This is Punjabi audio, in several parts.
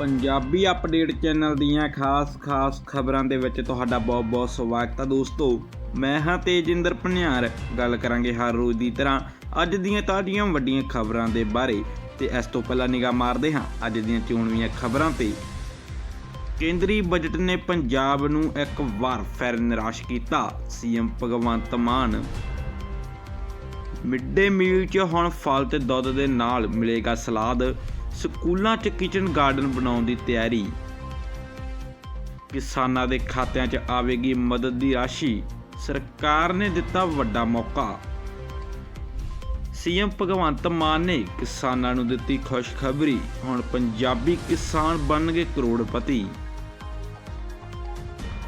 ਪੰਜਾਬੀ ਅਪਡੇਟ ਚੈਨਲ ਦੀਆਂ ਖਾਸ-ਖਾਸ ਖਬਰਾਂ ਦੇ ਵਿੱਚ ਤੁਹਾਡਾ ਬਹੁਤ-ਬਹੁਤ ਸਵਾਗਤ ਹੈ ਦੋਸਤੋ। ਮੈਂ ਹਾਂ ਤੇਜਿੰਦਰ ਭਨਿਆਰ। ਗੱਲ ਕਰਾਂਗੇ ਹਰ ਰੋਜ਼ ਦੀ ਤਰ੍ਹਾਂ ਅੱਜ ਦੀਆਂ ਤਾਜ਼ੀਆਂ ਵੱਡੀਆਂ ਖਬਰਾਂ ਦੇ ਬਾਰੇ ਤੇ ਇਸ ਤੋਂ ਪਹਿਲਾਂ ਨਿਗਾਹ ਮਾਰਦੇ ਹਾਂ ਅੱਜ ਦੀਆਂ ਚੋਣਵੀਆਂ ਖਬਰਾਂ ਤੇ। ਕੇਂਦਰੀ ਬਜਟ ਨੇ ਪੰਜਾਬ ਨੂੰ ਇੱਕ ਵਾਰ ਫਿਰ ਨਿਰਾਸ਼ ਕੀਤਾ। CM Bhagwant Mann mid day meal 'ਚ ਹੁਣ ਫਲ ਤੇ ਦੁੱਧ ਦੇ ਨਾਲ ਮਿਲੇਗਾ ਸਲਾਦ। ਸਕੂਲਾਂ 'ਚ ਕਿਚਨ ਗਾਰਡਨ ਬਣਾਉਣ ਦੀ ਤਿਆਰੀ। ਕਿਸਾਨਾਂ ਦੇ ਖਾਤਿਆਂ 'ਚ ਆਵੇਗੀ ਮਦਦ ਦੀ ਰਾਸ਼ੀ। ਸਰਕਾਰ ਨੇ ਦਿੱਤਾ ਵੱਡਾ ਮੌਕਾ। ਸੀਐਮ ਭਗਵੰਤ ਮਾਨ ਨੇ ਕਿਸਾਨਾਂ ਨੂੰ ਦਿੱਤੀ ਖੁਸ਼ਖਬਰੀ। ਹੁਣ ਪੰਜਾਬੀ ਕਿਸਾਨ ਬਣਨਗੇ ਕਰੋੜਪਤੀ।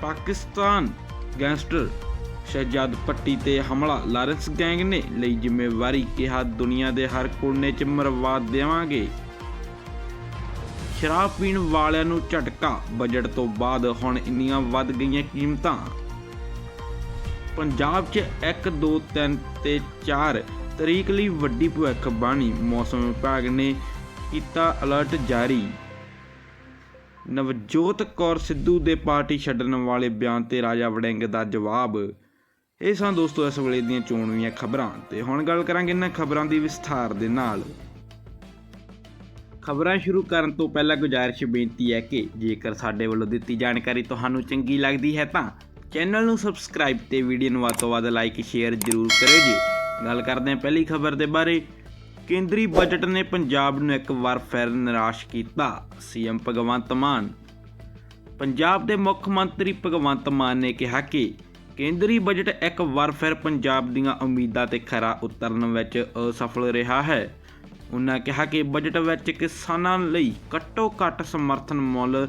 ਪਾਕਿਸਤਾਨ ਗੈਂਗਸਟਰ ਸ਼ਹਿਜਾਦ ਪੱਟੀ ਤੇ ਹਮਲਾ। ਲਾਰੈਂਸ ਗੈਂਗ ਨੇ ਲਈ ਜ਼ਿੰਮੇਵਾਰੀ। ਕਿਹਾ, ਦੁਨੀਆ ਦੇ ਹਰ ਕੋਨੇ 'ਚ ਮਰਵਾ ਦੇਵਾਂਗੇ। ਸ਼ਰਾਬ ਪੀਣ ਵਾਲਿਆਂ ਨੂੰ ਝਟਕਾ। ਬਜਟ ਤੋਂ ਬਾਅਦ ਹੁਣ ਇੰਨੀਆਂ ਵੱਧ ਗਈਆਂ ਕੀਮਤਾਂ। ਪੰਜਾਬ 'ਚ 1 2 3 ਤੇ 4 ਤਰੀਕ ਲਈ ਵੱਡੀ ਭਵਿੱਖਬਾਣੀ ਮੌਸਮ ਵਿਭਾਗ ਨੇ ਕੀਤਾ ਅਲਰਟ ਜਾਰੀ। ਨਵਜੋਤ ਕੌਰ ਸਿੱਧੂ ਦੇ ਪਾਰਟੀ ਛੱਡਣ ਵਾਲੇ ਬਿਆਨ ਤੇ ਰਾਜਾ ਵੜਿੰਗ ਦਾ ਜਵਾਬ। ਇਹ ਸਨ ਦੋਸਤੋ, ਇਸ ਵੇਲੇ ਦੀਆਂ ਚੋਣਵੀਆਂ ਖਬਰਾਂ। ਤੇ ਹੁਣ ਗੱਲ ਕਰਾਂਗੇ ਇਹਨਾਂ ਖਬਰਾਂ ਦੀ ਵਿਸਥਾਰ ਦੇ ਨਾਲ। ਖਬਰਾਂ ਸ਼ੁਰੂ ਕਰਨ ਤੋਂ ਪਹਿਲਾਂ ਗੁਜ਼ਾਰਿਸ਼ ਬੇਨਤੀ ਹੈ ਕਿ ਜੇਕਰ ਸਾਡੇ ਵੱਲੋਂ ਦਿੱਤੀ ਜਾਣਕਾਰੀ ਤੁਹਾਨੂੰ ਚੰਗੀ ਲੱਗਦੀ ਹੈ ਤਾਂ ਚੈਨਲ ਨੂੰ ਸਬਸਕ੍ਰਾਈਬ ਤੇ ਵੀਡੀਓ ਨੂੰ ਵੱਧ ਤੋਂ ਵੱਧ ਲਾਈਕ, ਸ਼ੇਅਰ ਜ਼ਰੂਰ ਕਰਿਓ ਜੀ। ਗੱਲ ਕਰਦੇ ਹਾਂ ਪਹਿਲੀ ਖਬਰ ਦੇ ਬਾਰੇ। ਕੇਂਦਰੀ ਬਜਟ ਨੇ ਪੰਜਾਬ ਨੂੰ ਇੱਕ ਵਾਰ ਫਿਰ ਨਿਰਾਸ਼ ਕੀਤਾ ਸੀਐਮ ਭਗਵੰਤ ਮਾਨ। ਪੰਜਾਬ ਦੇ ਮੁੱਖ ਮੰਤਰੀ ਭਗਵੰਤ ਮਾਨ ਨੇ ਕਿਹਾ ਕਿ ਕੇਂਦਰੀ ਬਜਟ ਇੱਕ ਵਾਰ ਫਿਰ ਪੰਜਾਬ ਦੀਆਂ ਉਮੀਦਾਂ ਤੇ ਖਰਾ ਉਤਰਨ ਵਿੱਚ ਅਸਫਲ ਰਿਹਾ ਹੈ। ਉਹਨਾਂ ਕਿਹਾ ਕਿ ਬਜਟ ਵਿੱਚ ਕਿਸਾਨਾਂ ਲਈ ਘੱਟੋ-ਘੱਟ ਸਮਰਥਨ ਮੁੱਲ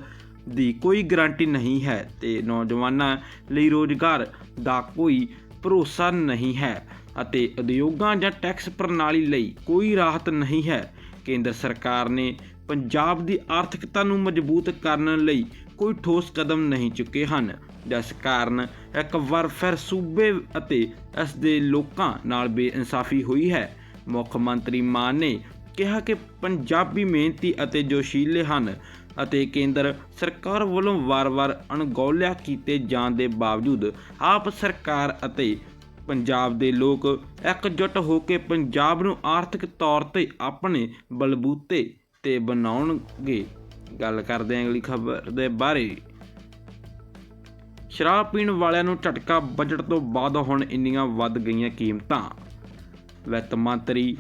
ਦੀ ਕੋਈ ਗਾਰੰਟੀ ਨਹੀਂ ਹੈ ਤੇ ਨੌਜਵਾਨਾਂ ਲਈ ਰੋਜ਼ਗਾਰ ਦਾ ਕੋਈ ਭਰੋਸਾ ਨਹੀਂ ਹੈ ਅਤੇ ਉਦਯੋਗਾਂ ਜਾਂ ਟੈਕਸ ਪ੍ਰਣਾਲੀ ਲਈ ਕੋਈ ਰਾਹਤ ਨਹੀਂ ਹੈ। ਕੇਂਦਰ ਸਰਕਾਰ ਨੇ ਪੰਜਾਬ ਦੀ ਆਰਥਿਕਤਾ ਨੂੰ ਮਜ਼ਬੂਤ ਕਰਨ ਲਈ ਕੋਈ ਠੋਸ ਕਦਮ ਨਹੀਂ ਚੁੱਕੇ ਹਨ। ਜਿਸ ਕਾਰਨ ਇੱਕ ਵਾਰ ਫਿਰ ਸੂਬੇ ਅਤੇ ਇਸ ਦੇ ਲੋਕਾਂ ਨਾਲ ਬੇਇਨਸਾਫੀ ਹੋਈ ਹੈ। ਮੁੱਖ ਮੰਤਰੀ ਮਾਨ ਨੇ ਕਿਹਾ ਕਿ ਪੰਜਾਬੀ ਮਿਹਨਤੀ ਅਤੇ ਜੋਸ਼ੀਲੇ ਹਨ ਅਤੇ ਕੇਂਦਰ ਸਰਕਾਰ ਵੱਲੋਂ ਵਾਰ-ਵਾਰ ਅਣਗੌਲਿਆ ਕੀਤੇ ਜਾਣ ਦੇ ਬਾਵਜੂਦ ਆਪ ਸਰਕਾਰ ਅਤੇ ਪੰਜਾਬ ਦੇ ਲੋਕ ਇਕਜੁੱਟ ਹੋ ਕੇ ਪੰਜਾਬ ਨੂੰ ਆਰਥਿਕ ਤੌਰ ਤੇ ਆਪਣੇ ਬਲਬੂਤੇ ਤੇ ਬਣਾਉਣਗੇ। ਗੱਲ ਕਰਦੇ ਹਾਂ ਅਗਲੀ ਖਬਰ ਦੇ ਬਾਰੇ। ਸ਼ਰਾਬ ਪੀਣ ਵਾਲਿਆਂ ਨੂੰ ਝਟਕਾ, ਬਜਟ ਤੋਂ ਬਾਅਦ ਹੁਣ ਇੰਨੀਆਂ ਵੱਧ ਗਈਆਂ ਕੀਮਤਾਂ। ਵਿੱਤ ਮੰਤਰੀ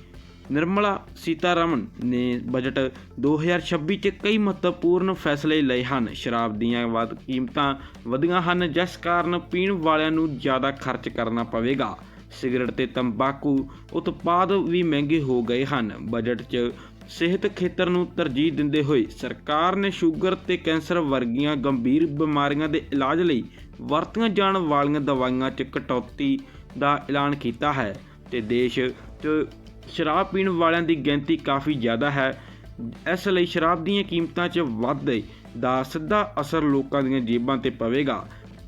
ਨਿਰਮਲਾ ਸੀਤਾਰਮਨ ਨੇ ਬਜਟ 2026 'ਚ ਕਈ ਮਹੱਤਵਪੂਰਨ ਫੈਸਲੇ ਲਏ ਹਨ। ਸ਼ਰਾਬ ਦੀਆਂ ਵੱਧ ਕੀਮਤਾਂ ਵਧੀਆਂ ਹਨ, ਜਿਸ ਕਾਰਨ ਪੀਣ ਵਾਲਿਆਂ ਨੂੰ ਜ਼ਿਆਦਾ ਖਰਚ ਕਰਨਾ ਪਵੇਗਾ। ਸਿਗਰਟ ਤੇ ਤੰਬਾਕੂ ਉਤਪਾਦ ਵੀ ਮਹਿੰਗੇ ਹੋ ਗਏ ਹਨ। ਬਜਟ 'ਚ ਸਿਹਤ ਖੇਤਰ ਨੂੰ ਤਰਜੀਹ ਦਿੰਦੇ ਹੋਏ ਸਰਕਾਰ ਨੇ ਸ਼ੂਗਰ ਤੇ ਕੈਂਸਰ ਵਰਗੀਆਂ ਗੰਭੀਰ ਬਿਮਾਰੀਆਂ ਦੇ ਇਲਾਜ ਲਈ ਵਰਤੀਆਂ ਜਾਣ ਵਾਲੀਆਂ ਦਵਾਈਆਂ 'ਚ ਕਟੌਤੀ ਦਾ ਐਲਾਨ ਕੀਤਾ ਹੈ। ਤੇ ਦੇਸ਼ 'ਚ ਸ਼ਰਾਬ ਪੀਣ ਵਾਲਿਆਂ ਦੀ ਗਿਣਤੀ ਕਾਫੀ ਜ਼ਿਆਦਾ ਹੈ। ਇਸ ਲਈ ਸ਼ਰਾਬ ਦੀਆਂ ਕੀਮਤਾਂ 'ਚ ਵਾਧੇ ਦਾ ਸਿੱਧਾ ਅਸਰ ਲੋਕਾਂ ਦੀਆਂ ਜੇਬਾਂ ਤੇ ਪਵੇਗਾ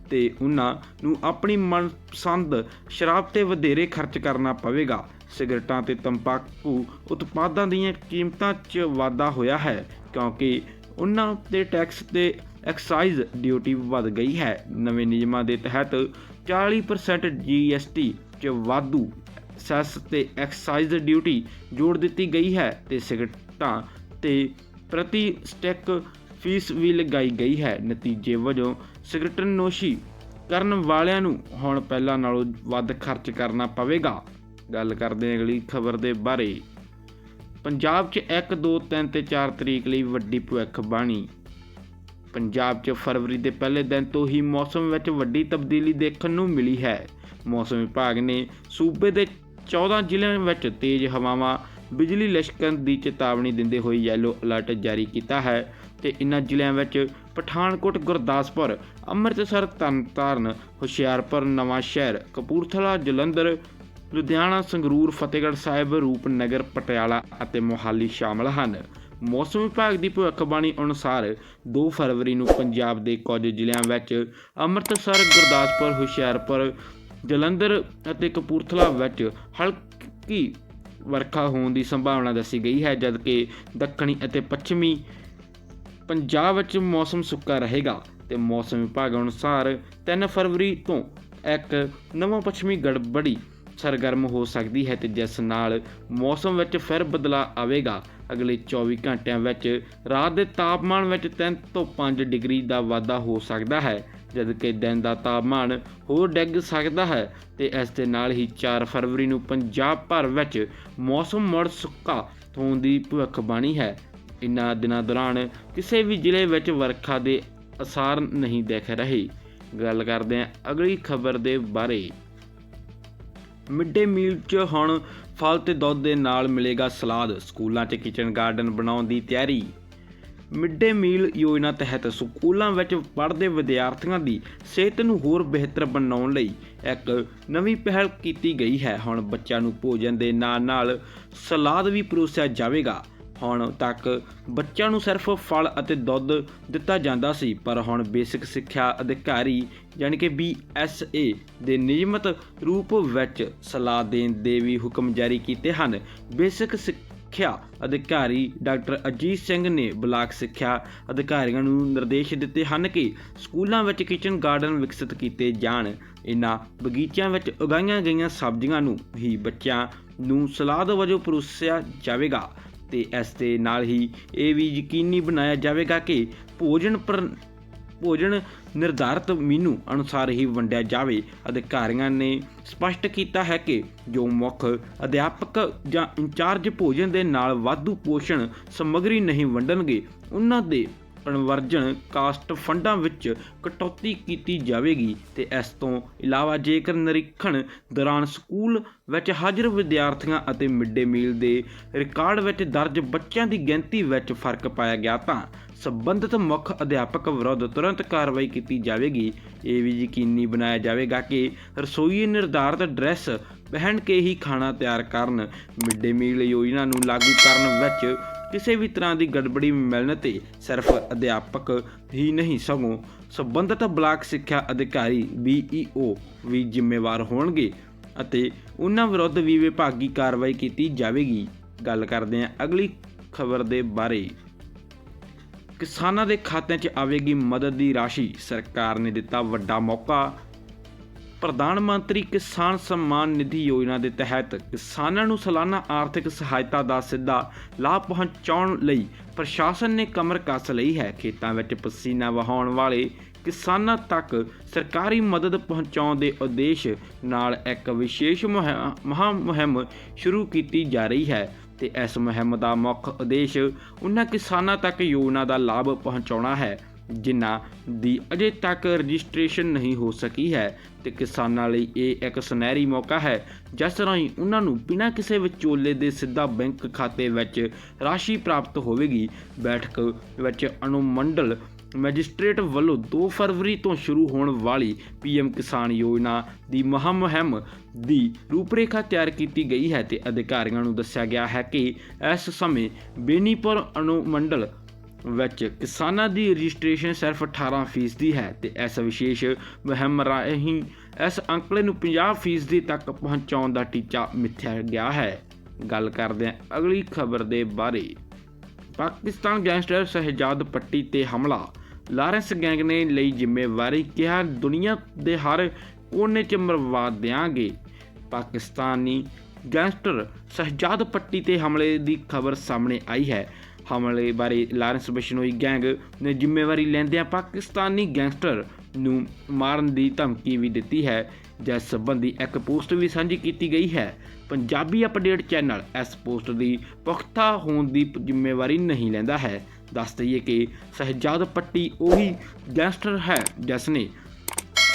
ਤੇ ਉਹਨਾਂ ਨੂੰ ਆਪਣੀ ਮਨਪਸੰਦ ਸ਼ਰਾਬ ਤੇ ਵਧੇਰੇ ਖਰਚ ਕਰਨਾ ਪਵੇਗਾ। ਸਿਗਰਟਾਂ ਤੇ ਤੰਬਾਕੂ ਉਤਪਾਦਾਂ ਦੀਆਂ ਕੀਮਤਾਂ 'ਚ ਵਾਧਾ ਹੋਇਆ ਹੈ ਕਿਉਂਕਿ ਉਹਨਾਂ ਤੇ ਟੈਕਸ ਤੇ ਐਕਸਾਈਜ਼ ਡਿਊਟੀ ਵਧ ਗਈ ਹੈ। ਨਵੇਂ ਨਿਯਮਾਂ ਦੇ ਤਹਿਤ 40% GST 'ਚ ਵਾਧੂ ਸੈਸ ਤੇ ਐਕਸਾਈਜ਼ ਡਿਊਟੀ ਜੋੜ ਦਿੱਤੀ ਗਈ ਹੈ ਤੇ ਸਿਗਰਟਾਂ ਤੇ ਪ੍ਰਤੀ ਸਟੈਕ ਫੀਸ ਵੀ ਲਗਾਈ ਗਈ ਹੈ। ਨਤੀਜੇ ਵਜੋਂ ਸਿਗਰਟ ਨੋਸ਼ੀ ਕਰਨ ਵਾਲਿਆਂ ਨੂੰ ਹੁਣ ਪਹਿਲਾਂ ਨਾਲੋਂ ਵੱਧ ਖਰਚ ਕਰਨਾ ਪਵੇਗਾ। ਗੱਲ ਕਰਦੇ ਹਾਂ ਅਗਲੀ ਖਬਰ ਦੇ ਬਾਰੇ। ਪੰਜਾਬ 'ਚ 1 2 3 ਤੇ 4 ਤਰੀਕ ਲਈ ਵੱਡੀ ਭਵਿੱਖਬਾਣੀ ਪੰਜਾਬ 'ਚ ਫਰਵਰੀ ਦੇ ਪਹਿਲੇ ਦਿਨ ਤੋਂ ਹੀ ਮੌਸਮ ਵਿੱਚ ਵੱਡੀ ਤਬਦੀਲੀ ਦੇਖਣ ਨੂੰ ਮਿਲੀ ਹੈ। ਮੌਸਮ ਵਿਭਾਗ ਨੇ ਸੂਬੇ ਦੇ 14 ਜ਼ਿਲ੍ਹਿਆਂ ਵਿੱਚ ਤੇਜ਼ ਹਵਾਵਾਂ, ਬਿਜਲੀ ਲਿਸ਼ਕਣ ਦੀ ਚੇਤਾਵਨੀ ਦਿੰਦੇ ਹੋਏ ਯੈਲੋ ਅਲਰਟ ਜਾਰੀ ਕੀਤਾ ਹੈ ਤੇ ਇਨ੍ਹਾਂ ਜ਼ਿਲ੍ਹਿਆਂ ਵਿੱਚ ਪਠਾਨਕੋਟ, ਗੁਰਦਾਸਪੁਰ, ਅੰਮ੍ਰਿਤਸਰ, ਤਰਨਤਾਰਨ, ਹੁਸ਼ਿਆਰਪੁਰ, ਨਵਾਂ ਸ਼ਹਿਰ, ਕਪੂਰਥਲਾ, ਜਲੰਧਰ, ਲੁਧਿਆਣਾ, ਸੰਗਰੂਰ, ਫਤਿਹਗੜ੍ਹ ਸਾਹਿਬ, ਰੂਪਨਗਰ, ਪਟਿਆਲਾ ਅਤੇ ਮੋਹਾਲੀ ਸ਼ਾਮਲ ਹਨ। ਮੌਸਮ ਵਿਭਾਗ ਦੀ ਭਵਿੱਖਬਾਣੀ ਅਨੁਸਾਰ 2 ਫਰਵਰੀ ਨੂੰ ਪੰਜਾਬ ਦੇ ਕੁਝ ਜ਼ਿਲ੍ਹਿਆਂ ਵਿੱਚ ਅੰਮ੍ਰਿਤਸਰ, ਗੁਰਦਾਸਪੁਰ, ਹੁਸ਼ਿਆਰਪੁਰ ਜਲੰਧਰ ਅਤੇ ਕਪੂਰਥਲਾ ਵਿੱਚ ਹਲਕੀ ਵਰਖਾ ਹੋਣ ਦੀ ਸੰਭਾਵਨਾ ਦੱਸੀ ਗਈ ਹੈ, ਜਦਕਿ ਦੱਖਣੀ ਅਤੇ ਪੱਛਮੀ ਪੰਜਾਬ ਵਿੱਚ ਮੌਸਮ ਸੁੱਕਾ ਰਹੇਗਾ ਤੇ ਮੌਸਮ ਵਿਭਾਗ ਅਨੁਸਾਰ 3 ਫਰਵਰੀ ਤੋਂ ਇੱਕ ਨਵਾਂ ਪੱਛਮੀ ਗੜਬੜੀ ਸਰਗਰਮ ਹੋ ਸਕਦੀ ਹੈ ਤੇ ਜਿਸ ਨਾਲ ਮੌਸਮ ਵਿੱਚ ਫਿਰ ਬਦਲਾਅ ਆਵੇਗਾ। ਅਗਲੇ 24 ਘੰਟਿਆਂ ਵਿੱਚ ਰਾਤ ਦੇ ਤਾਪਮਾਨ ਵਿੱਚ 3 ਤੋਂ 5 ਡਿਗਰੀ ਦਾ ਵਾਧਾ ਹੋ ਸਕਦਾ ਹੈ। ਜਦਕਿ ਦਿਨ ਦਾ ਤਾਪਮਾਨ ਹੋਰ ਡਿੱਗ ਸਕਦਾ ਹੈ ਤੇ ਇਸ ਦੇ ਨਾਲ ਹੀ 4 ਫਰਵਰੀ ਨੂੰ ਪੰਜਾਬ ਭਰ ਵਿੱਚ ਮੌਸਮ ਮੁੜ ਸੁੱਕਾ ਹੋਣ ਦੀ ਭਵਿੱਖਬਾਣੀ ਹੈ। ਇਨ੍ਹਾਂ ਦਿਨਾਂ ਦੌਰਾਨ ਕਿਸੇ ਵੀ ਜ਼ਿਲ੍ਹੇ ਵਿੱਚ ਵਰਖਾ ਦੇ ਅਸਾਰ ਨਹੀਂ ਦਿਖ ਰਹੇ। ਗੱਲ ਕਰਦੇ ਹਾਂ ਅਗਲੀ ਖਬਰ ਦੇ ਬਾਰੇ। ਮਿੱਡੇ ਮੀਲ 'ਚ ਹੁਣ ਫਲ ਤੇ ਦੁੱਧ ਦੇ ਨਾਲ ਮਿਲੇਗਾ ਸਲਾਦ। ਸਕੂਲਾਂ 'ਚ ਕਿਚਨ ਗਾਰਡਨ ਬਣਾਉਣ ਦੀ ਤਿਆਰੀ। ਮਿਡ ਡੇ ਮੀਲ ਯੋਜਨਾ ਤਹਿਤ ਸਕੂਲਾਂ ਵਿੱਚ ਪੜ੍ਹਦੇ ਵਿਦਿਆਰਥੀਆਂ ਦੀ ਸਿਹਤ ਨੂੰ ਹੋਰ ਬਿਹਤਰ ਬਣਾਉਣ ਲਈ ਇੱਕ ਨਵੀਂ ਪਹਿਲ ਕੀਤੀ ਗਈ ਹੈ। ਹੁਣ ਬੱਚਿਆਂ ਨੂੰ ਭੋਜਨ ਦੇ ਨਾਲ-ਨਾਲ ਸਲਾਦ ਵੀ ਪਰੋਸਿਆ ਜਾਵੇਗਾ। ਹੁਣ ਤੱਕ ਬੱਚਿਆਂ ਨੂੰ ਸਿਰਫ ਫਲ ਅਤੇ ਦੁੱਧ ਦਿੱਤਾ ਜਾਂਦਾ ਸੀ, ਪਰ ਹੁਣ ਬੇਸਿਕ ਸਿੱਖਿਆ ਅਧਿਕਾਰੀ ਯਾਨੀ ਕਿ BSA ਦੇ ਨਿਯਮਤ ਰੂਪ ਵਿੱਚ ਸਲਾਹ ਦੇਣ ਦੇ ਵੀ ਹੁਕਮ ਜਾਰੀ ਕੀਤੇ ਹਨ। ਬੇਸਿਕ ਸਿੱਖਿਆ ਅਧਿਕਾਰੀ ਡਾਕਟਰ ਅਜੀਤ ਸਿੰਘ ਨੇ ਬਲਾਕ ਸਿੱਖਿਆ ਅਧਿਕਾਰੀਆਂ ਨੂੰ ਨਿਰਦੇਸ਼ ਦਿੱਤੇ ਹਨ ਕਿ ਸਕੂਲਾਂ ਵਿੱਚ ਕਿਚਨ ਗਾਰਡਨ ਵਿਕਸਿਤ ਕੀਤੇ ਜਾਣ। ਇਨ੍ਹਾਂ ਬਗੀਚਿਆਂ ਵਿੱਚ ਉਗਾਈਆਂ ਗਈਆਂ ਸਬਜ਼ੀਆਂ ਨੂੰ ਹੀ ਬੱਚਿਆਂ ਨੂੰ ਸਲਾਦ ਵਜੋਂ ਪਰੋਸਿਆ ਜਾਵੇਗਾ ਤੇ ਇਸ ਦੇ ਨਾਲ ਹੀ ਇਹ ਵੀ ਯਕੀਨੀ ਬਣਾਇਆ ਜਾਵੇਗਾ ਕਿ ਭੋਜਨ ਪਰ ਭੋਜਨ ਨਿਰਧਾਰਤ ਮੀਨੂ ਅਨੁਸਾਰ ਹੀ ਵੰਡਿਆ ਜਾਵੇ। ਅਧਿਕਾਰੀਆਂ ਨੇ ਸਪਸ਼ਟ ਕੀਤਾ ਹੈ ਕਿ ਜੋ ਮੁੱਖ ਅਧਿਆਪਕ ਜਾਂ ਇੰਚਾਰਜ ਭੋਜਨ ਦੇ ਨਾਲ ਵਾਧੂ ਪੋਸ਼ਣ ਸਮੱਗਰੀ ਨਹੀਂ ਵੰਡਣਗੇ, ਉਹਨਾਂ ਦੇ ਕਨਵਰਜਨ ਕਾਸਟ ਫੰਡਾਂ ਵਿੱਚ ਕਟੌਤੀ ਕੀਤੀ ਜਾਵੇਗੀ। ਤੇ ਇਸ ਤੋਂ ਇਲਾਵਾ ਜੇਕਰ ਨਿਰੀਖਣ ਦੌਰਾਨ ਸਕੂਲ ਵਿੱਚ ਹਾਜ਼ਰ ਵਿਦਿਆਰਥੀਆਂ ਅਤੇ ਮਿਡ-ਡੇ ਮੀਲ ਦੇ ਰਿਕਾਰਡ ਵਿੱਚ ਦਰਜ ਬੱਚਿਆਂ ਦੀ ਗਿਣਤੀ ਵਿੱਚ ਫ਼ਰਕ ਪਾਇਆ ਗਿਆ ਤਾਂ ਸੰਬੰਧਿਤ ਮੁੱਖ ਅਧਿਆਪਕ ਵਿਰੁੱਧ ਤੁਰੰਤ ਕਾਰਵਾਈ ਕੀਤੀ ਜਾਵੇਗੀ। ਇਹ ਵੀ ਯਕੀਨੀ ਬਣਾਇਆ ਜਾਵੇਗਾ ਕਿ ਰਸੋਈ ਨਿਰਧਾਰਤ ਡਰੈਸ ਪਹਿਨ ਕੇ ਹੀ ਖਾਣਾ ਤਿਆਰ ਕਰਨ ਮਿਡ-ਡੇ ਮੀਲ ਯੋਜਨਾ ਨੂੰ ਲਾਗੂ ਕਰਨ ਵਿੱਚ ਕਿਸੇ ਵੀ ਤਰ੍ਹਾਂ ਦੀ ਗੜਬੜੀ ਮਿਲਣ ਤੇ ਸਿਰਫ ਅਧਿਆਪਕ ਹੀ ਨਹੀਂ, ਸਗੋਂ ਸੰਬੰਧਿਤ ਬਲਾਕ ਸਿੱਖਿਆ ਅਧਿਕਾਰੀ BEO ਵੀ ਜ਼ਿੰਮੇਵਾਰ ਹੋਣਗੇ ਅਤੇ ਉਹਨਾਂ ਵਿਰੁੱਧ ਵੀ ਵਿਭਾਗੀ ਕਾਰਵਾਈ ਕੀਤੀ ਜਾਵੇਗੀ। ਗੱਲ ਕਰਦੇ ਹਾਂ ਅਗਲੀ ਖਬਰ ਦੇ ਬਾਰੇ। ਕਿਸਾਨਾਂ ਦੇ ਖਾਤਿਆਂ 'ਚ ਆਵੇਗੀ ਮਦਦ ਦੀ ਰਾਸ਼ੀ। ਸਰਕਾਰ ਨੇ ਦਿੱਤਾ ਵੱਡਾ ਮੌਕਾ। ਪ੍ਰਧਾਨ ਮੰਤਰੀ ਕਿਸਾਨ ਸਨਮਾਨ ਨਿਧੀ ਯੋਜਨਾ ਦੇ ਤਹਿਤ ਕਿਸਾਨਾਂ ਨੂੰ ਸਾਲਾਨਾ ਆਰਥਿਕ ਸਹਾਇਤਾ ਦਾ ਸਿੱਧਾ ਲਾਭ ਪਹੁੰਚਾਉਣ ਲਈ ਪ੍ਰਸ਼ਾਸਨ ਨੇ ਕਮਰ ਕੱਸ ਲਈ ਹੈ। ਖੇਤਾਂ ਵਿੱਚ ਪਸੀਨਾ ਵਹਾਉਣ ਵਾਲੇ ਕਿਸਾਨਾਂ ਤੱਕ ਸਰਕਾਰੀ ਮਦਦ ਪਹੁੰਚਾਉਣ ਦੇ ਉਦੇਸ਼ ਨਾਲ ਇੱਕ ਵਿਸ਼ੇਸ਼ ਮੁਹਿੰਮ ਮਹਾ ਮੁਹਿੰਮ ਸ਼ੁਰੂ ਕੀਤੀ ਜਾ ਰਹੀ ਹੈ ਤੇ ਇਸ ਮੁਹਿੰਮ ਦਾ ਮੁੱਖ ਉਦੇਸ਼ ਉਹਨਾਂ ਕਿਸਾਨਾਂ ਤੱਕ ਯੋਜਨਾ ਦਾ ਲਾਭ ਪਹੁੰਚਾਉਣਾ ਹੈ। ਜਿਨ੍ਹਾਂ ਦੀ ਅਜੇ ਤੱਕ ਰਜਿਸਟ੍ਰੇਸ਼ਨ ਨਹੀਂ ਹੋ ਸਕੀ ਹੈ ਤੇ ਕਿਸਾਨਾਂ ਲਈ ਇਹ ਇੱਕ ਸੁਨਹਿਰੀ ਮੌਕਾ ਹੈ। ਜਿਸ ਰਾਹੀਂ ਉਹਨਾਂ ਨੂੰ ਬਿਨਾਂ ਕਿਸੇ ਵਿਚੋਲੇ ਦੇ ਸਿੱਧਾ ਬੈਂਕ ਖਾਤੇ ਵਿੱਚ ਰਾਸ਼ੀ ਪ੍ਰਾਪਤ ਹੋਵੇਗੀ। ਬੈਠਕ ਵਿੱਚ ਅਨੁਮੰਡਲ ਮੈਜਿਸਟ੍ਰੇਟ ਵੱਲੋਂ 2 ਫਰਵਰੀ ਤੋਂ ਸ਼ੁਰੂ ਹੋਣ ਵਾਲੀ ਪੀਐਮ ਕਿਸਾਨ ਯੋਜਨਾ ਦੀ ਮਹਾਂ ਮੁਹਿੰਮ ਦੀ ਰੂਪਰੇਖਾ ਤਿਆਰ ਕੀਤੀ ਗਈ ਹੈ ਤੇ ਅਧਿਕਾਰੀਆਂ ਨੂੰ ਦੱਸਿਆ ਗਿਆ ਹੈ ਕਿ ਇਸ ਸਮੇਂ ਬੇਨੀਪੁਰ ਅਨੁਮੰਡਲ ਵਿੱਚ ਕਿਸਾਨਾਂ ਦੀ ਰਜਿਸਟ੍ਰੇਸ਼ਨ ਸਿਰਫ 18% ਦੀ ਹੈ ਤੇ ਇਸ ਵਿਸ਼ੇਸ਼ ਮੁਹਿੰਮ ਰਾਹੀਂ ਇਸ ਅੰਕੜੇ ਨੂੰ 50% ਤੱਕ ਪਹੁੰਚਾਉਣ ਦਾ ਟੀਚਾ ਮਿੱਥਿਆ ਗਿਆ ਹੈ। ਗੱਲ ਕਰਦੇ ਹਾਂ ਅਗਲੀ ਖਬਰ ਦੇ ਬਾਰੇ। ਪਾਕਿਸਤਾਨ ਗੈਂਗਸਟਰ ਸ਼ਹਿਜਾਦ ਪੱਟੀ ਤੇ ਹਮਲਾ। ਲਾਰੈਂਸ ਗੈਂਗ ਨੇ ਲਈ ਜ਼ਿੰਮੇਵਾਰੀ ਕਿਹਾ, ਦੁਨੀਆ ਦੇ ਹਰ ਕੋਨੇ 'ਚ ਮਰਵਾ ਦਿਆਂਗੇ। ਪਾਕਿਸਤਾਨੀ ਗੈਂਗਸਟਰ ਸ਼ਹਿਜਾਦ ਪੱਟੀ ਤੇ ਹਮਲੇ ਦੀ ਖਬਰ ਸਾਹਮਣੇ ਆਈ ਹੈ। ਹਮਲੇ ਬਾਰੇ ਲਾਰੈਂਸ ਬਿਸ਼ਨੋਈ ਗੈਂਗ ਨੇ ਜ਼ਿੰਮੇਵਾਰੀ ਲੈਂਦਿਆਂ ਪਾਕਿਸਤਾਨੀ ਗੈਂਗਸਟਰ ਨੂੰ ਮਾਰਨ ਦੀ ਧਮਕੀ ਵੀ ਦਿੱਤੀ ਹੈ, ਜਿਸ ਸੰਬੰਧੀ ਇੱਕ ਪੋਸਟ ਵੀ ਸਾਂਝੀ ਕੀਤੀ ਗਈ ਹੈ। ਪੰਜਾਬੀ ਅਪਡੇਟ ਚੈਨਲ ਇਸ ਪੋਸਟ ਦੀ ਪੁਖਤਾ ਹੋਣ ਦੀ ਜ਼ਿੰਮੇਵਾਰੀ ਨਹੀਂ ਲੈਂਦਾ ਹੈ। ਦੱਸ ਦਈਏ ਕਿ ਸਹਿਜਾਦ ਪੱਟੀ ਉਹੀ ਗੈਂਗਸਟਰ ਹੈ, ਜਿਸ ਨੇ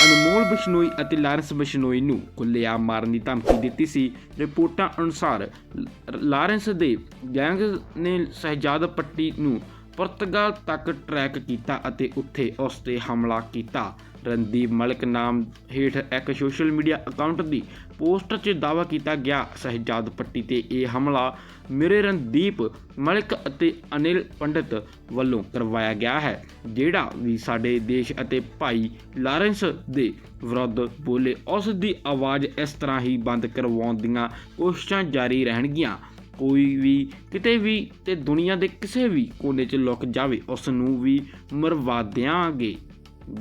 ਅਨਮੋਲ ਬਿਸ਼ਨੋਈ ਅਤੇ ਲਾਰੈਂਸ ਬਿਸ਼ਨੋਈ ਨੂੰ ਕੁੱਲੇਆਮ ਮਾਰਨ ਦੀ ਧਮਕੀ ਦਿੱਤੀ ਸੀ। ਰਿਪੋਰਟਾਂ ਅਨੁਸਾਰ, ਲ- ਲਾਰੈਂਸ ਦੇ ਗੈਂਗ ਨੇ ਸਹਿਜਾਦ ਪੱਟੀ ਨੂੰ ਪੁਰਤਗਾਲ ਤੱਕ ਟਰੈਕ ਕੀਤਾ ਅਤੇ ਉੱਥੇ ਉਸ ਤੇ ਹਮਲਾ ਕੀਤਾ। ਰਣਦੀਪ ਮਲਿਕ ਨਾਮ ਹੇਠ ਇੱਕ ਸੋਸ਼ਲ ਮੀਡੀਆ ਅਕਾਊਂਟ ਦੀ ਪੋਸਟ 'ਚ ਦਾਅਵਾ ਕੀਤਾ ਗਿਆ। ਸਹਿਜਾਦ ਪੱਟੀ ਤੇ ਇਹ ਹਮਲਾ ਮੇਰੇ ਰਣਦੀਪ ਮਲਿਕ ਅਤੇ ਅਨਿਲ ਪੰਡਿਤ ਵੱਲੋਂ ਕਰਵਾਇਆ ਗਿਆ ਹੈ, ਜਿਹੜਾ ਵੀ ਸਾਡੇ ਦੇਸ਼ ਅਤੇ ਭਾਈ ਲਾਰੈਂਸ ਦੇ ਵਿਰੁੱਧ ਬੋਲੇ, ਉਸ ਦੀ ਆਵਾਜ਼ ਇਸ ਤਰ੍ਹਾਂ ਹੀ ਬੰਦ ਕਰਵਾਉਣ ਦੀਆਂ ਕੋਸ਼ਿਸ਼ਾਂ ਜਾਰੀ ਰਹਿਣਗੀਆਂ। ਕੋਈ ਵੀ, ਕਿਤੇ ਵੀ ਤੇ ਦੁਨੀਆ ਦੇ ਕਿਸੇ ਵੀ ਕੋਨੇ 'ਚ ਲੁਕ ਜਾਵੇ, ਉਸ ਨੂੰ ਵੀ ਮਰਵਾ ਦਿਆਂਗੇ।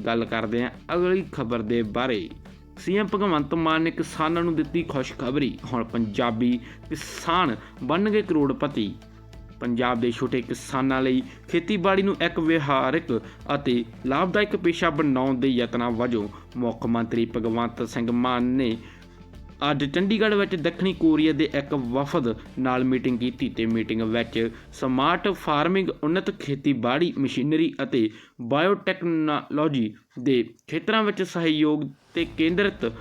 ਗੱਲ ਕਰਦੇ ਹਾਂ ਅਗਲੀ ਖਬਰ ਦੇ ਬਾਰੇ। ਸੀਐਮ ਭਗਵੰਤ ਮਾਨ ਨੇ ਕਿਸਾਨਾਂ ਨੂੰ ਦਿੱਤੀ ਖੁਸ਼ਖਬਰੀ। ਹੁਣ ਪੰਜਾਬੀ ਕਿਸਾਨ ਬਣਨਗੇ ਕਰੋੜਪਤੀ। ਪੰਜਾਬ ਦੇ ਛੋਟੇ ਕਿਸਾਨਾਂ ਲਈ ਖੇਤੀਬਾੜੀ ਨੂੰ ਇੱਕ ਵਿਹਾਰਕ ਅਤੇ ਲਾਭਦਾਇਕ ਪੇਸ਼ਾ ਬਣਾਉਣ ਦੇ ਯਤਨਾਂ ਵਜੋਂ ਮੁੱਖ ਮੰਤਰੀ ਭਗਵੰਤ ਸਿੰਘ ਮਾਨ ਨੇ ਅੱਜ ਚੰਡੀਗੜ੍ਹ ਵਿੱਚ ਦੱਖਣੀ ਕੋਰੀਆ ਦੇ ਇੱਕ ਵਫਦ ਨਾਲ ਮੀਟਿੰਗ ਕੀਤੀ ਤੇ ਮੀਟਿੰਗ ਵਿੱਚ ਸਮਾਰਟ ਫਾਰਮਿੰਗ ਉન્નਤ ਖੇਤੀਬਾੜੀ, ਮਸ਼ੀਨਰੀ ਅਤੇ ਬਾਇਓਟੈਕਨੋਲੋਜੀ ਦੇ ਖੇਤਰਾਂ ਵਿੱਚ ਸਹਿਯੋਗ ਤੇ ਕੇਂਦਰਿਤ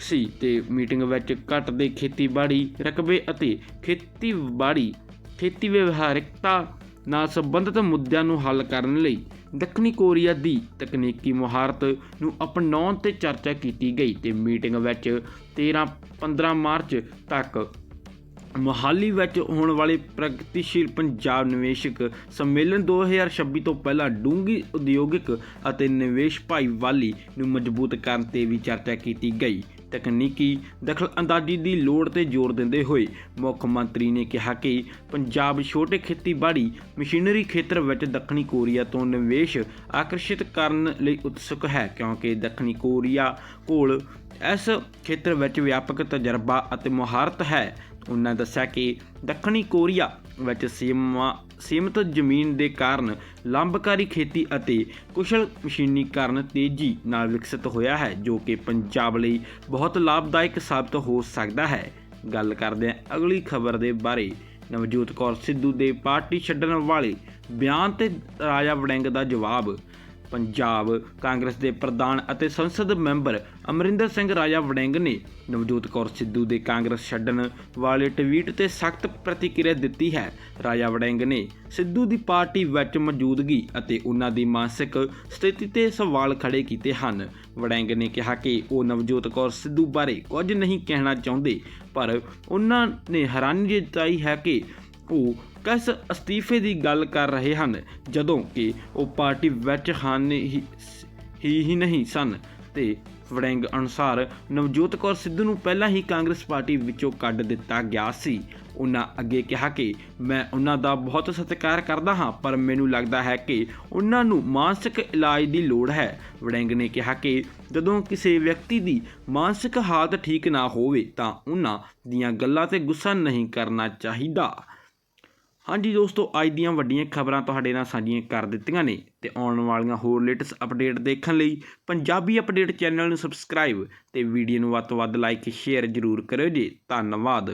ਸੀ ਤੇ ਮੀਟਿੰਗ ਵਿੱਚ ਘੱਟ ਦੇ ਖੇਤੀਬਾੜੀ, ਰਕਬੇ ਅਤੇ ਖੇਤੀਬਾੜੀ, ਖੇਤੀ ਵਿਵਹਾਰਿਕਤਾ ਨਾਲ ਸੰਬੰਧਿਤ ਮੁੱਦਿਆਂ ਨੂੰ ਹੱਲ ਕਰਨ ਲਈ ਦੱਖਣੀ ਕੋਰੀਆ ਦੀ ਤਕਨੀਕੀ ਮੁਹਾਰਤ ਨੂੰ ਅਪਣਾਉਣ ਤੇ ਚਰਚਾ ਕੀਤੀ ਗਈ ਤੇ ਮੀਟਿੰਗ ਵਿੱਚ 13-15 ਮਾਰਚ ਤੱਕ ਮੋਹਾਲੀ ਵਿੱਚ ਹੋਣ ਵਾਲੇ ਪ੍ਰਗਤੀਸ਼ੀਲ ਪੰਜਾਬ ਨਿਵੇਸ਼ਕ ਸੰਮੇਲਨ 2026 ਤੋਂ ਪਹਿਲਾਂ ਡੂੰਗੀ ਉਦਯੋਗਿਕ ਅਤੇ ਨਿਵੇਸ਼ ਭਾਈਵਾਲੀ ਨੂੰ ਮਜ਼ਬੂਤ ਕਰਨ ਤੇ ਵੀ ਚਰਚਾ ਕੀਤੀ ਗਈ। ਤਕਨੀਕੀ ਦਖਲਅੰਦਾਜ਼ੀ ਦੀ ਲੋੜ ਤੇ ਜ਼ੋਰ ਦਿੰਦੇ ਹੋਏ ਮੁੱਖ ਮੰਤਰੀ ਨੇ ਕਿਹਾ ਕਿ ਪੰਜਾਬ ਛੋਟੇ ਖੇਤੀਬਾੜੀ ਮਸ਼ੀਨਰੀ ਖੇਤਰ ਵਿੱਚ ਦੱਖਣੀ ਕੋਰੀਆ ਤੋਂ ਨਿਵੇਸ਼ ਆਕਰਸ਼ਿਤ ਕਰਨ ਲਈ ਉਤਸੁਕ ਹੈ, ਕਿਉਂਕਿ ਦੱਖਣੀ ਕੋਰੀਆ ਕੋਲ ਇਸ ਖੇਤਰ ਵਿੱਚ ਵਿਆਪਕ ਤਜਰਬਾ ਅਤੇ ਮੁਹਾਰਤ ਹੈ। ਉਹਨਾਂ ਦੱਸਿਆ ਕਿ ਦੱਖਣੀ ਕੋਰੀਆ ਵਿੱਚ ਸੀਮਾ, ਸੀਮਤ ਜ਼ਮੀਨ ਦੇ ਕਾਰਨ ਲੰਬਕਾਰੀ ਖੇਤੀ ਅਤੇ ਕੁਸ਼ਲ ਮਸ਼ੀਨੀਕਰਨ ਤੇਜ਼ੀ ਨਾਲ ਵਿਕਸਿਤ ਹੋਇਆ ਹੈ, ਜੋ ਕਿ ਪੰਜਾਬ ਲਈ ਬਹੁਤ ਲਾਭਦਾਇਕ ਸਾਬਤ ਹੋ ਸਕਦਾ ਹੈ। ਗੱਲ ਕਰਦੇ ਹਾਂ ਅਗਲੀ ਖਬਰ ਦੇ ਬਾਰੇ। ਨਵਜੋਤ ਕੌਰ ਸਿੱਧੂ ਦੇ ਪਾਰਟੀ ਛੱਡਣ ਵਾਲੇ ਬਿਆਨ ਤੇ ਰਾਜਾ ਵੜਿੰਗ ਦਾ ਜਵਾਬ ਪੰਜਾਬ ਕਾਂਗਰਸ ਦੇ ਪ੍ਰਧਾਨ ਅਤੇ ਸੰਸਦ ਮੈਂਬਰ ਅਮਰਿੰਦਰ ਸਿੰਘ ਰਾਜਾ ਵੜਿੰਗ ਨੇ ਨਵਜੋਤ ਕੌਰ ਸਿੱਧੂ ਦੇ ਕਾਂਗਰਸ ਛੱਡਣ ਵਾਲੇ ਟਵੀਟ ਤੇ ਸਖਤ ਪ੍ਰਤੀਕਿਰਿਆ ਦਿੱਤੀ ਹੈ। ਰਾਜਾ ਵੜਿੰਗ ਨੇ ਸਿੱਧੂ ਦੀ ਪਾਰਟੀ ਵਿੱਚ ਮੌਜੂਦਗੀ ਅਤੇ ਉਹਨਾਂ ਦੀ ਮਾਨਸਿਕ ਸਥਿਤੀ ਤੇ ਸਵਾਲ ਖੜੇ ਕੀਤੇ ਹਨ। ਵੜਿੰਗ ਨੇ ਕਿਹਾ ਕਿ ਉਹ ਨਵਜੋਤ ਕੌਰ ਸਿੱਧੂ ਬਾਰੇ ਕੁਝ ਨਹੀਂ ਕਹਿਣਾ ਚਾਹੁੰਦੇ, ਪਰ ਉਹਨਾਂ ਨੇ ਹੈਰਾਨੀ ਜਤਾਈ ਹੈ ਕਿ ਉਹ ਕਸ ਅਸਤੀਫੇ ਦੀ ਗੱਲ ਕਰ ਰਹੇ ਹਨ? ਜਦੋਂ ਕਿ ਉਹ ਪਾਰਟੀ ਵਿੱਚ ਹਨ ਹੀ ਹੀ ਨਹੀਂ ਸਨ ਤੇ ਵੜਿੰਗ ਅਨੁਸਾਰ ਨਵਜੋਤ ਕੌਰ ਸਿੱਧੂ ਨੂੰ ਪਹਿਲਾਂ ਹੀ ਕਾਂਗਰਸ ਪਾਰਟੀ ਵਿੱਚੋਂ ਕੱਢ ਦਿੱਤਾ ਗਿਆ ਸੀ। ਉਹਨਾਂ ਅੱਗੇ ਕਿਹਾ ਕਿ ਮੈਂ ਉਹਨਾਂ ਦਾ ਬਹੁਤ ਸਤਿਕਾਰ ਕਰਦਾ ਹਾਂ, ਪਰ ਮੈਨੂੰ ਲੱਗਦਾ ਹੈ ਕਿ ਉਹਨਾਂ ਨੂੰ ਮਾਨਸਿਕ ਇਲਾਜ ਦੀ ਲੋੜ ਹੈ। ਵੜਿੰਗ ਨੇ ਕਿਹਾ ਕਿ ਜਦੋਂ ਕਿਸੇ ਵਿਅਕਤੀ ਦੀ ਮਾਨਸਿਕ ਹਾਲਤ ਠੀਕ ਨਾ ਹੋਵੇ ਤਾਂ ਉਹਨਾਂ ਦੀਆਂ ਗੱਲਾਂ ਤੇ ਗੁੱਸਾ ਨਹੀਂ ਕਰਨਾ ਚਾਹੀਦਾ। ਹਾਂਜੀ ਦੋਸਤੋ, ਅੱਜ ਦੀਆਂ ਵੱਡੀਆਂ ਖਬਰਾਂ ਤੁਹਾਡੇ ਨਾਲ ਸਾਂਝੀਆਂ ਕਰ ਦਿੱਤੀਆਂ ਨੇ ਤੇ ਆਉਣ ਵਾਲੀਆਂ ਹੋਰ ਲੇਟੈਸਟ ਅਪਡੇਟ ਦੇਖਣ ਲਈ ਪੰਜਾਬੀ ਅਪਡੇਟ ਚੈਨਲ ਨੂੰ ਸਬਸਕ੍ਰਾਈਬ ਤੇ ਵੀਡੀਓ ਨੂੰ ਵੱਧ ਤੋਂ ਵੱਧ ਲਾਈਕ, ਸ਼ੇਅਰ ਜ਼ਰੂਰ ਕਰਿਓ ਜੀ। ਧੰਨਵਾਦ।